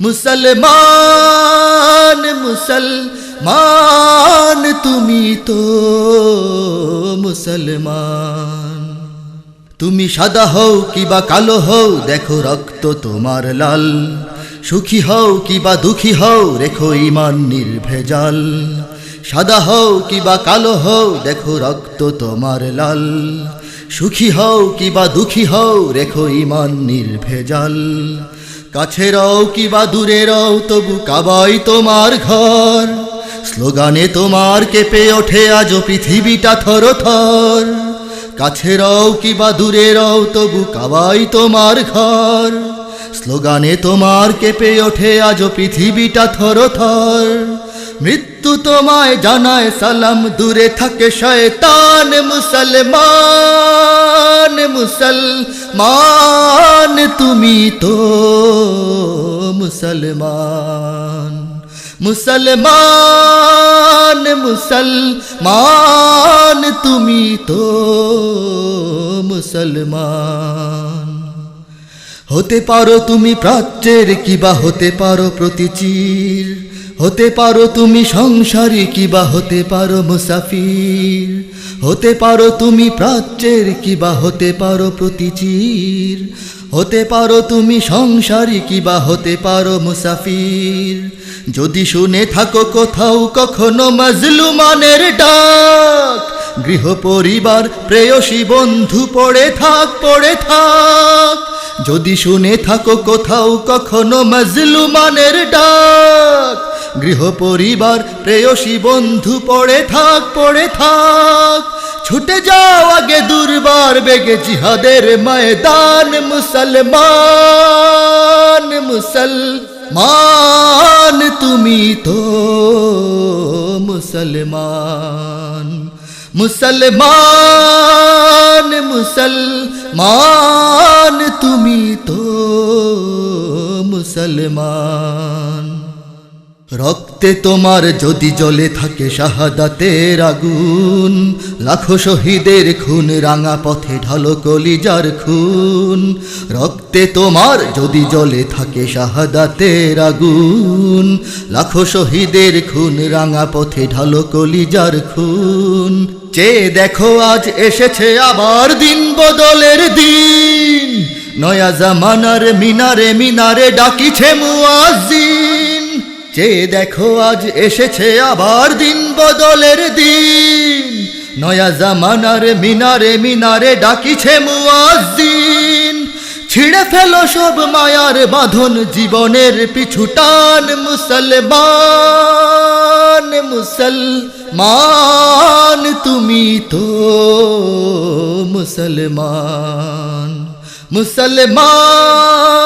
মুসলমান মুসলমান, তুমি তো মুসলমান। তুমি সাদা হও কিবা কালো হও, দেখো রক্ত তোমার লাল। সুখী হও কিবা দুঃখী হও, রেখো ইমান নির্ভেজাল। সাদা হও কিবা কালো হও, দেখো রক্ত তোমার লাল। সুখী হও কিবা দুঃখী হও, রেখো ইমান নির্ভেজাল। কাছে রও কিবা দূরে রও, তবু কাবাই তোমার ঘর। স্লোগানে তোমার কেঁপে ওঠে আজ পৃথিবীটা থর থর কাছে রও কিবা দূরে রও, তবু কাবাই তোমার ঘর। স্লোগানে তোমার কেঁপে ওঠে আজ পৃথিবীটা থর থর মৃত্যু তোমায় জানায় সালাম, দূরে থাকে শয়তান মুসলমান মুসলমান তুমি তো মুসলমান মুসলমান মুসলমান তুমি তো মুসলমান। হতে পারো তুমি প্রাচ্যের কিবা, হতে পারো প্রতিচির হতে পারো তুমি সংসারী কিবা হতে পারো মুসাফির। হতে পারো তুমি প্রাচ্যের কিবা হতে পারো প্রতিচির হতে পারো তুমি সংসারী কিবা হতে পারো মুসাফির। যদি শুনে থাকো কোথাও কখনো মজলুমানের ডাক গৃহ পরিবার প্রেয়সী বন্ধু পড়ে থাক পড়ে থাক। যদি শুনে থাকো কোথাও কখনো মজলুমানের ডাক গৃহ পরিবার, প্রেয়সী বন্ধু, পড়ে থাক পড়ে থাক। ছুটে যাও আগে দুর্বার, বেগে জিহাদের ময়দান, মুসলমান মুসলমান তুমি তো, মুসলমান মুসলমান মুসলমান তুমি তো, মুসলমান। রক্তে তোমার যদি জলে থাকে শাহাদাতের আগুন, লাখো শহীদের খুন রাঙা পথে ঢালো কলিজার খুন, রক্তে তোমার যদি জলে থাকে শাহাদাতের আগুন, লাখো শহীদের খুন রাঙা পথে ঢালো কলিজার খুন। চেয়ে দেখো আজ এসেছে আবার দিন বদলের দিন, নয়া জামানার মিনারে মিনারে ডাকিছে মুয়াজ্জিন। চেয়ে দেখো আজ এসেছে আবার দিন বদলের দিন। নয়া জামানার মিনারে মিনারে ডাকিছে মুয়াজ্জিন। ছিঁড়ে ফেলো সব মায়ার বাঁধন জীবনের পিছু টান মুসলমান মুসলমান, তুমি তো মুসলমান মুসলমান।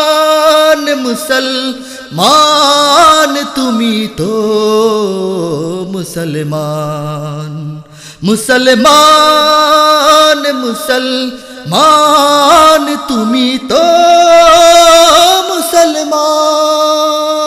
মুসলমান তুমি তো মুসলমান মুসলমান মুসলমান তুমি তো মুসলমান।